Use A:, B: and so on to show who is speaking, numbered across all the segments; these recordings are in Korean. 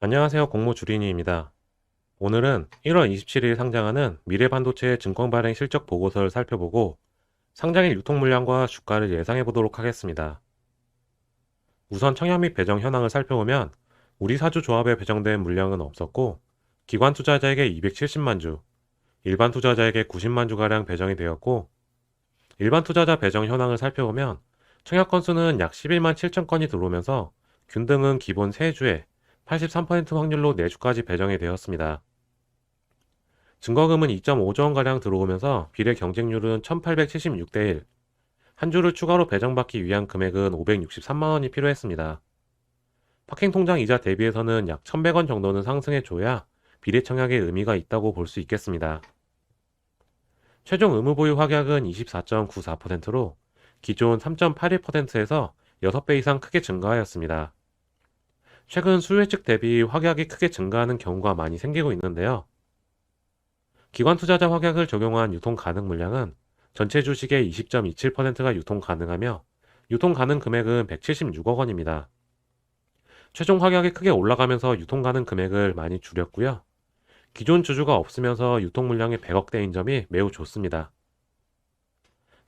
A: 안녕하세요. 공모 주린이입니다. 오늘은 1월 27일 상장하는 미래반도체 증권 발행 실적 보고서를 살펴보고 상장일 유통 물량과 주가를 예상해 보도록 하겠습니다. 우선 청약 및 배정 현황을 살펴보면 우리 사주 조합에 배정된 물량은 없었고 기관 투자자에게 270만 주, 일반 투자자에게 90만 주가량 배정이 되었고 일반 투자자 배정 현황을 살펴보면 청약 건수는 약 11만 7천 건이 들어오면서 균등은 기본 3주에 83% 확률로 내주까지 배정이 되었습니다. 증거금은 2.5조 원가량 들어오면서 비례 경쟁률은 1876대 1. 한 주를 추가로 배정받기 위한 금액은 563만 원이 필요했습니다. 파킹 통장 이자 대비해서는 약 1100원 정도는 상승해 줘야 비례 청약의 의미가 있다고 볼 수 있겠습니다. 최종 의무 보유 확약은 24.94%로 기존 3.81%에서 6배 이상 크게 증가하였습니다. 최근 수혜측 대비 확약이 크게 증가하는 경우가 많이 생기고 있는데요. 기관 투자자 확약을 적용한 유통 가능 물량은 전체 주식의 20.27%가 유통 가능하며 유통 가능 금액은 176억 원입니다. 최종 확약이 크게 올라가면서 유통 가능 금액을 많이 줄였고요. 기존 주주가 없으면서 유통 물량이 100억대인 점이 매우 좋습니다.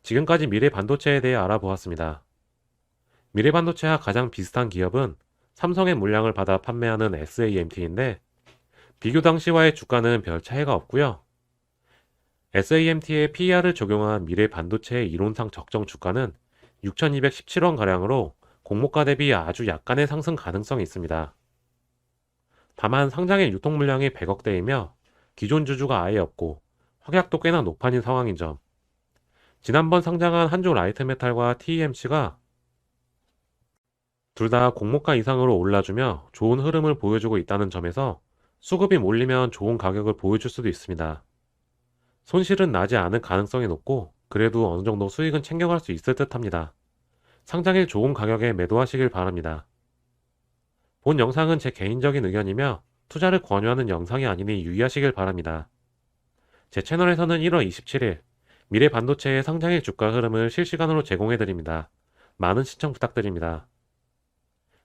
A: 지금까지 미래 반도체에 대해 알아보았습니다. 미래 반도체와 가장 비슷한 기업은 삼성의 물량을 받아 판매하는 SAMT인데 비교 당시와의 주가는 별 차이가 없고요. SAMT의 PER을 적용한 미래 반도체의 이론상 적정 주가는 6,217원 가량으로 공모가 대비 아주 약간의 상승 가능성이 있습니다. 다만 상장의 유통 물량이 100억대이며 기존 주주가 아예 없고 확약도 꽤나 높아진 상황인 점. 지난번 상장한 한조 라이트메탈과 TMC가 둘 다 공모가 이상으로 올라주며 좋은 흐름을 보여주고 있다는 점에서 수급이 몰리면 좋은 가격을 보여줄 수도 있습니다. 손실은 나지 않을 가능성이 높고 그래도 어느 정도 수익은 챙겨갈 수 있을 듯 합니다. 상장일 좋은 가격에 매도하시길 바랍니다. 본 영상은 제 개인적인 의견이며 투자를 권유하는 영상이 아니니 유의하시길 바랍니다. 제 채널에서는 1월 27일 미래 반도체의 상장일 주가 흐름을 실시간으로 제공해 드립니다. 많은 시청 부탁드립니다.